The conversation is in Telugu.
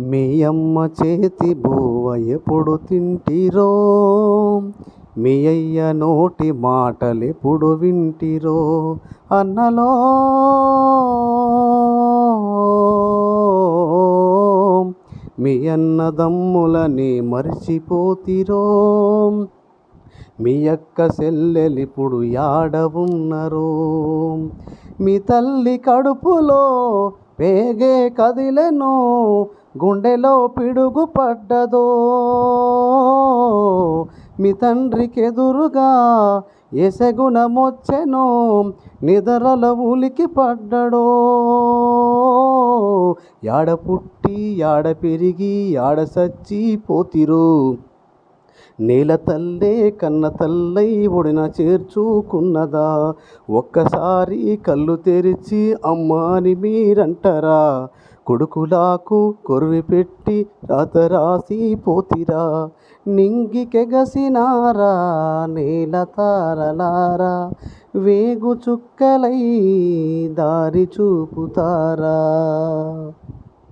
మీ అమ్మ చేతి బువ్వ ఎప్పుడు తింటిరో? మీ అయ్య నోటి మాటలెప్పుడు వింటిరో? అన్నలో మీ అన్నదమ్ములని మర్చిపోతిరో? మీ అక్క సెల్లెలిప్పుడు యాడ ఉన్నరో? మీ తల్లి కడుపులో పేగే కదిలెనో? గుండెలో పిడుగు పడ్డదో మీ తండ్రికెదురుగా ఎసగుణమొచ్చెనో నిదరల ఉలికి పడ్డడో యాడ పుట్టి యాడ పెరిగి యాడ సచ్చి పోతిరు? నేల తల్లే కన్న తల్లై ఒడిన చేర్చుకున్నదా? ఒక్కసారి కళ్ళు తెరిచి అమ్మాని మీరంటారా? కొడుకులాకు కొరివి పెట్టి రాత రాసి పోతిరా నింగికెగసినారా నేల తారలారా. వేగు చుక్కలై దారి చూపుతారా.